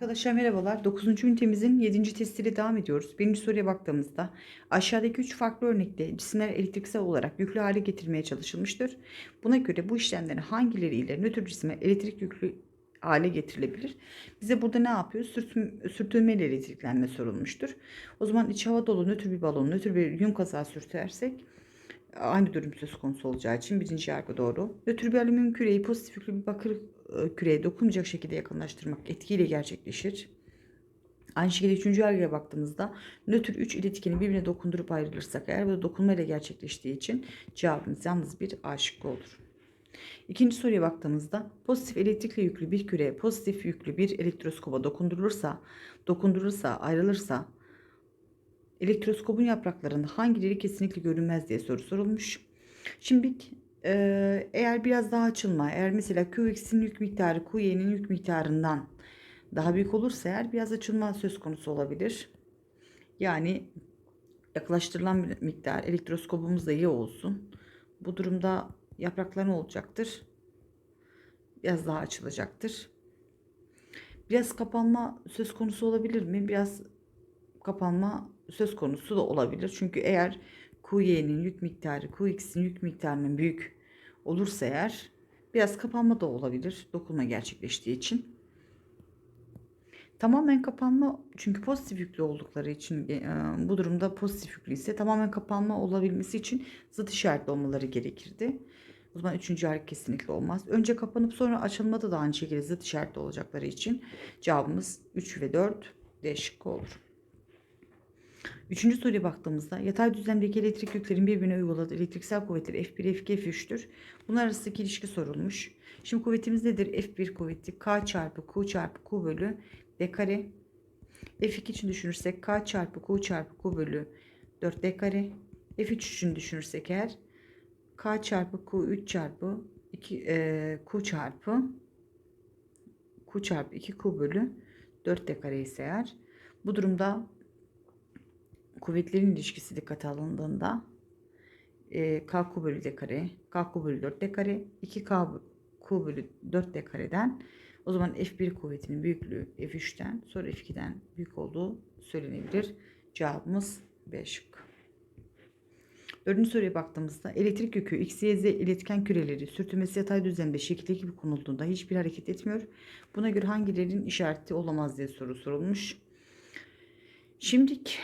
Arkadaşlar merhabalar. 9. ünitemizin 7. testiyle devam ediyoruz. Birinci soruya baktığımızda aşağıdaki 3 farklı örnekte cisimler elektriksel olarak yüklü hale getirilmeye çalışılmıştır. Buna göre bu işlemlerin hangileri ile nötr cisimler elektrik yüklü hale getirilebilir? Bize burada ne yapıyor? Sürtün, sürtünmeyle elektriklenme sorulmuştur. O zaman iç hava dolu nötr bir balon, nötr bir yün kazağı sürtersek aynı durum söz konusu olacağı için birinci yargı doğru. Nötr bir alüminyum küreyi pozitif yüklü bir bakır küreye dokunmayacak şekilde yakınlaştırmak etkiyle gerçekleşir. Aynı şekilde üçüncü yargıya baktığımızda nötr 3 iletkeni birbirine dokundurup ayrılırsak eğer bu da dokunma ile gerçekleştiği için cevabımız yalnız bir A şıkkı olur. İkinci soruya baktığımızda pozitif elektrikle yüklü bir küreye pozitif yüklü bir elektroskoba dokundurulursa, dokundurulursa, ayrılırsa elektroskopun yapraklarında hangileri kesinlikle görünmez diye soru sorulmuş. Şimdi e, eğer biraz daha açılma, eğer mesela Qx'in yük miktarı Qy'nin yük miktarından daha büyük olursa eğer biraz açılma söz konusu olabilir. Yani yaklaştırılan miktar elektroskopumuz da iyi olsun. Bu durumda yapraklar ne olacaktır? Biraz daha açılacaktır. Biraz kapanma söz konusu olabilir mi? Biraz kapanma söz konusu da olabilir. Çünkü eğer QY'nin yük miktarı QX'in yük miktarının büyük olursa eğer biraz kapanma da olabilir dokunma gerçekleştiği için. Tamamen kapanma çünkü pozitif yüklü oldukları için e, bu durumda pozitif yüklü ise tamamen kapanma olabilmesi için zıt işaretli olmaları gerekirdi. O zaman üçüncü hareket kesinlikle olmaz. Önce kapanıp sonra açılmada da aynı şekilde zıt işaretli olacakları için cevabımız 3 ve 4 D şıkkı olur. Üçüncü soruya baktığımızda yatay düzlemdeki elektrik yüklerin birbirine uyguladığı elektriksel kuvvetleri F1, F2, F3'tür. Bunlar arasındaki ilişki sorulmuş. Şimdi kuvvetimiz nedir? F1 kuvveti K çarpı Q çarpı Q bölü D kare. F2 için düşünürsek K çarpı Q çarpı Q bölü 4 D kare. F3 için düşünürsek eğer K çarpı Q3 çarpı 2 e, Q çarpı Q çarpı 2 Q bölü 4 D kare ise eğer bu durumda kuvvetlerin ilişkisi dikkate alındığında e, k kub bölü d kare, k kub bölü 4 d kare, 2k kub bölü 4 d kareden o zaman F1 kuvvetinin büyüklüğü F3'ten sonra F2'den büyük olduğu söylenebilir. Cevabımız B şıkkı. Dördüncü soruya baktığımızda elektrik yükü X, Y, Z iletken küreleri sürtünmesi yatay düzlemde şekildeki gibi konulduğunda hiçbir hareket etmiyor. Buna göre hangilerinin işareti olamaz diye soru sorulmuş. Şimdilik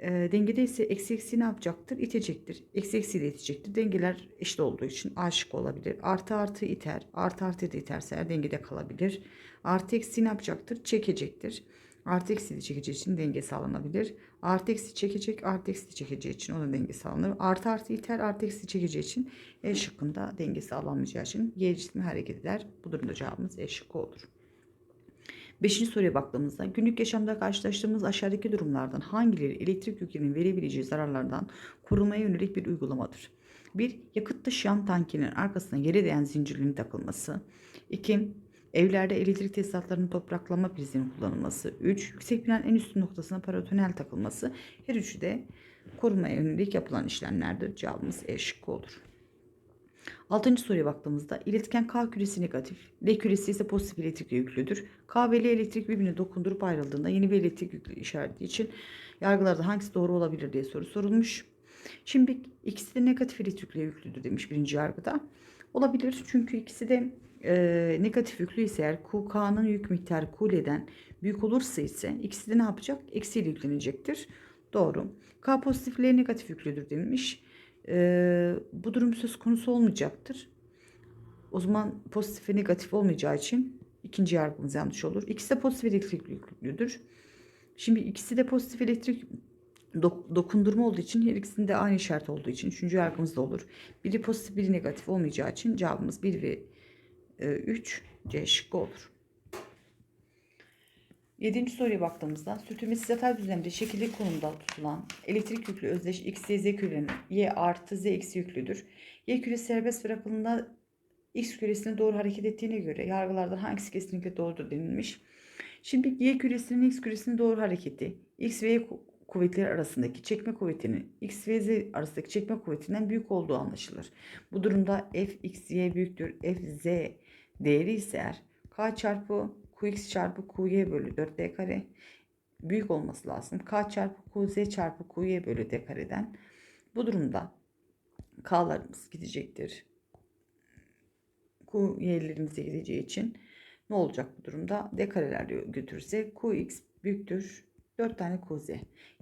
e, dengede ise eksi eksi ne yapacaktır? İtecektir. Eksi eksi de itecektir. Dengeler eşit olduğu için aşık olabilir. Artı artı iter. Artı artı da iterse eğer dengede kalabilir. Artı eksi ne yapacaktır? Çekecektir. Artı eksi de çekeceği için denge sağlanabilir. Artı eksi çekecek, artı eksi de çekeceği için o da denge sağlanır. Artı artı iter, artı eksi çekeceği için E şıkkında denge sağlanmayacağı için Y cismi hareket eder. Bu durumda cevabımız E şıkkı olur. Beşinci soruya baktığımızda günlük yaşamda karşılaştığımız aşağıdaki durumlardan hangileri elektrik yüklerinin verebileceği zararlardan korunmaya yönelik bir uygulamadır? 1. Yakıt taşıyan tankinin arkasına yere değen zincirlerin takılması. 2. Evlerde elektrik tesisatlarının topraklama prizinin kullanılması. 3. Yüksek binanın en üstün noktasına paratonel takılması. Her üçü de korunmaya yönelik yapılan işlemlerdir. Cevabımız E şıkkı olur. Altıncı soruya baktığımızda iletken K küresi negatif, L küresi ise pozitif elektrikle yüklüdür. K ve L elektrik birbirine dokundurup ayrıldığında yeni bir elektrik yüklü işareti için yargılarda hangisi doğru olabilir diye soru sorulmuş. Şimdi ikisi de negatif elektrikle yüklüdür demiş birinci yargıda. Olabilir çünkü ikisi de e, negatif yüklü ise eğer QK'nın yük miktarı QL'den büyük olursa ise ikisi de ne yapacak? Eksiyle yüklenecektir. Doğru. K pozitif L negatif yüklüdür demiş e, bu durum söz konusu olmayacaktır. O zaman pozitif ve negatif olmayacağı için ikinci yargımız yanlış olur. İkisi de pozitif elektrik yüklüdür. Şimdi ikisi de pozitif elektrik dok- dokundurma olduğu için her ikisinde aynı işaret olduğu için üçüncü yargımız da olur. Biri pozitif biri negatif olmayacağı için cevabımız 1 ve 3 C şıkkı olur. Yedinci soruya baktığımızda sürtünmesiz yatay düzlemde şekilli konumda tutulan elektrik yüklü özdeş X, Y, Z kürenin Y artı Z eksi yüklüdür. Y küresi serbest bırakıldığında X küresine doğru hareket ettiğine göre yargılardan hangisi kesinlikle doğrudur denilmiş. Şimdi Y küresinin X küresine doğru hareketi X ve Y kuvvetleri arasındaki çekme kuvvetinin X ve Z arasındaki çekme kuvvetinden büyük olduğu anlaşılır. Bu durumda F X Y büyüktür F Z değeri ise eğer K çarpı Qx çarpı Qy bölü 4D kare büyük olması lazım. K çarpı Qz çarpı Qy bölü D kareden. Bu durumda K'larımız gidecektir. Qy'lerimiz de gideceği için ne olacak bu durumda? D kareler götürürse Qx büyüktür 4 tane Qz.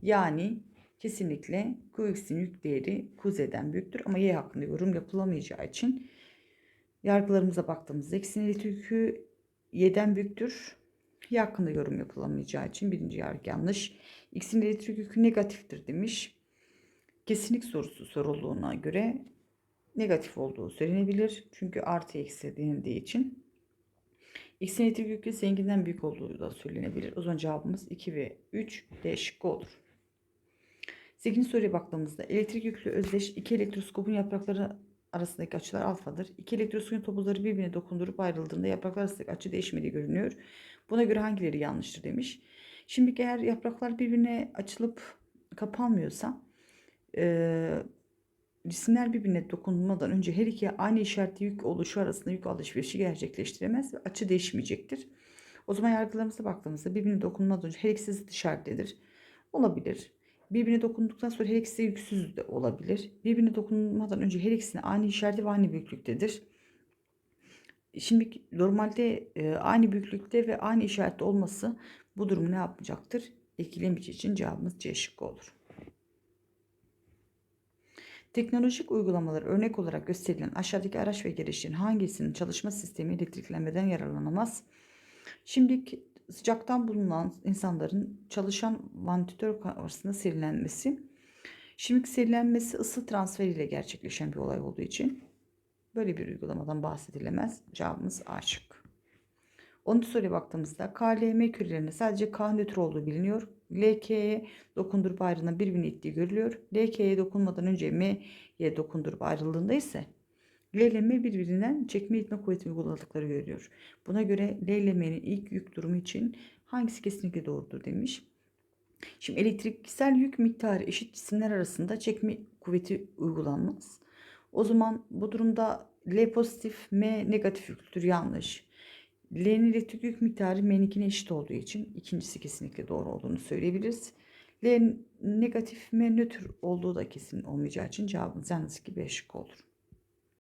Yani kesinlikle Qx'in yük değeri Qz'den büyüktür ama Y hakkında yorum yapılamayacağı için yargılarımıza baktığımızda x'in elektrik yükü y'den büyüktür. Y hakkında yorum yapılamayacağı için birinci yargı yanlış. X'in elektrik yükü negatiftir demiş. Kesinlik sorusu sorulduğuna göre negatif olduğu söylenebilir. Çünkü artı eksi denildiği için. X'in elektrik yükü zenginden büyük olduğu da söylenebilir. O zaman cevabımız 2 ve 3 D şıkkı olur. 8. soruya baktığımızda elektrik yüklü özdeş iki elektroskopun yaprakları arasındaki açılar alfadır. İki elektroskopun topuzları birbirine dokundurup ayrıldığında yapraklar arasındaki açı değişmediği görünüyor. Buna göre hangileri yanlıştır demiş. Şimdi eğer yapraklar birbirine açılıp kapanmıyorsa e, cisimler birbirine dokunmadan önce her iki aynı işaretli yük oluşu arasında yük alışverişi gerçekleştiremez ve açı değişmeyecektir. O zaman yargılarımıza baktığımızda birbirine dokunmadan önce her ikisi zıt işaretlidir. Olabilir. Birbirine dokunduktan sonra her ikisi yüksüz de olabilir. Birbirine dokunmadan önce her ikisine aynı işareti ve aynı büyüklüktedir. Şimdi normalde e, aynı büyüklükte ve aynı işarette olması bu durumu ne yapacaktır? Etkilemeyeceği için cevabımız C şıkkı olur. Teknolojik uygulamalar örnek olarak gösterilen aşağıdaki araç ve gereçlerin hangisinin çalışma sistemi elektriklenmeden yararlanamaz? Şimdi sıcaktan bulunan insanların çalışan vantilatör arasında serilenmesi. Şimdiki serilenmesi ısı transferiyle gerçekleşen bir olay olduğu için böyle bir uygulamadan bahsedilemez. Cevabımız A şık. 10. soruya baktığımızda KLM kürelerinde sadece K nötr olduğu biliniyor. LK'ye dokundurup ayrılan birbirini ittiği görülüyor. LK'ye dokunmadan önce M'ye dokundurup ayrıldığında ise L ile M birbirinden çekme itme kuvveti uyguladıkları görülüyor. Buna göre L ile M'nin ilk yük durumu için hangisi kesinlikle doğrudur demiş. Şimdi elektriksel yük miktarı eşit cisimler arasında çekme kuvveti uygulanmaz. O zaman bu durumda L pozitif, M negatif yüktür. Yanlış. L'nin elektrik yük miktarı M'ninkine eşit olduğu için ikincisi kesinlikle doğru olduğunu söyleyebiliriz. L negatif, M nötr olduğu da kesin olmayacağı için cevabımız yalnız ki B şıkkı olur.